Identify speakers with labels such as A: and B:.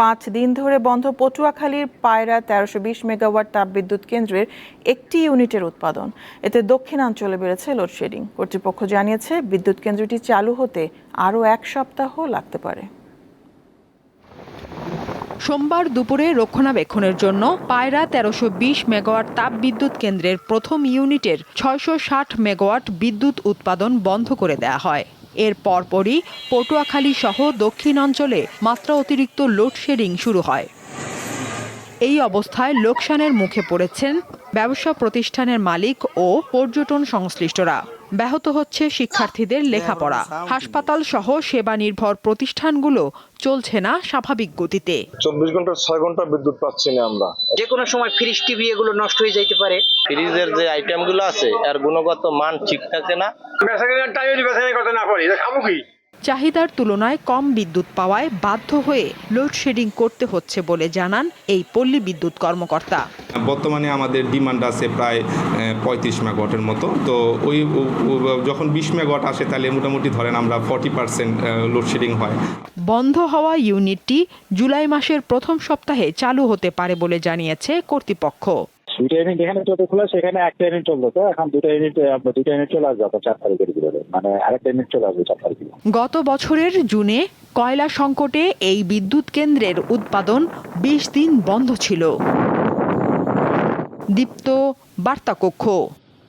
A: পাঁচ দিন ধরে বন্ধ পটুয়াখালীর পায়রা তেরোশো বিশ মেগাওয়াট তাপবিদ্যুৎ কেন্দ্রের একটি ইউনিটের উৎপাদন। এতে দক্ষিণাঞ্চলে বেড়েছে লোডশেডিং। কর্তৃপক্ষ জানিয়েছে, বিদ্যুৎ কেন্দ্রটি চালু হতে আরও এক সপ্তাহ লাগতে পারে।
B: সোমবার দুপুরে রক্ষণাবেক্ষণের জন্য পায়রা তেরোশো বিশ মেগাওয়াট তাপ বিদ্যুৎ কেন্দ্রের প্রথম ইউনিটের ছয়শো ষাট মেগাওয়াট বিদ্যুৎ উৎপাদন বন্ধ করে দেওয়া হয়। এর পরপরই পটুয়াখালী সহ দক্ষিণ অঞ্চলে মাত্রা অতিরিক্ত লোডশেডিং শুরু হয়। এই অবস্থায় লোকসানের মুখে পড়েছেন ব্যবসা প্রতিষ্ঠানের মালিক ও পর্যটন সংশ্লিষ্টরা। ব্যাহত হচ্ছে শিক্ষার্থীদের লেখাপড়া। হাসপাতাল সহ সেবা নির্ভর প্রতিষ্ঠানগুলো চলছে না স্বাভাবিক গতিতে।
C: চব্বিশ ঘণ্টা ছয় ঘণ্টা বিদ্যুৎ পাচ্ছি না আমরা।
D: যে কোনো সময় ফ্রিজ টিভি এগুলো নষ্ট হয়ে যাইতে পারে।
E: ফ্রিজের যে আইটেমগুলো আছে এর গুণগত মান ঠিক থাকে না।
F: করতে না পারি খাব কি?
B: চাহিদার তুলনায় কম বিদ্যুৎ পাওয়ায় বাধ্য হয়ে লোডশেডিং করতে হচ্ছে বলে জানান এই পল্লী বিদ্যুৎ কর্মকর্তা।
G: বর্তমানে আমাদের ডিমান্ড আছে প্রায় পঁয়ত্রিশ মেগাওয়াটের মতো। তো ওই যখন বিশ মেগাওয়াট আসে তাহলে মোটামুটি ধরেন আমরা ফর্টি পার্সেন্ট লোডশেডিং হয়।
B: বন্ধ হওয়া ইউনিটটি জুলাই মাসের প্রথম সপ্তাহে চালু হতে পারে বলে জানিয়েছে কর্তৃপক্ষ।
H: দুইটা ইউনিট এখানে চলতে খোলা, সেখানে একটা ইউনিট চলতো তো? এখন দুটো ইউনিট দুটো ইউনিট চলে আসবে আপনার চার তারিখের ভিতরে মানে আরেকটা ইউনিট চলে আসবে চার তারিখে।
B: গত বছরের জুনে কয়লা সংকটে এই বিদ্যুৎ কেন্দ্রের উৎপাদন বিশ দিন বন্ধ ছিল। দীপ্ত বার্তা কক্ষ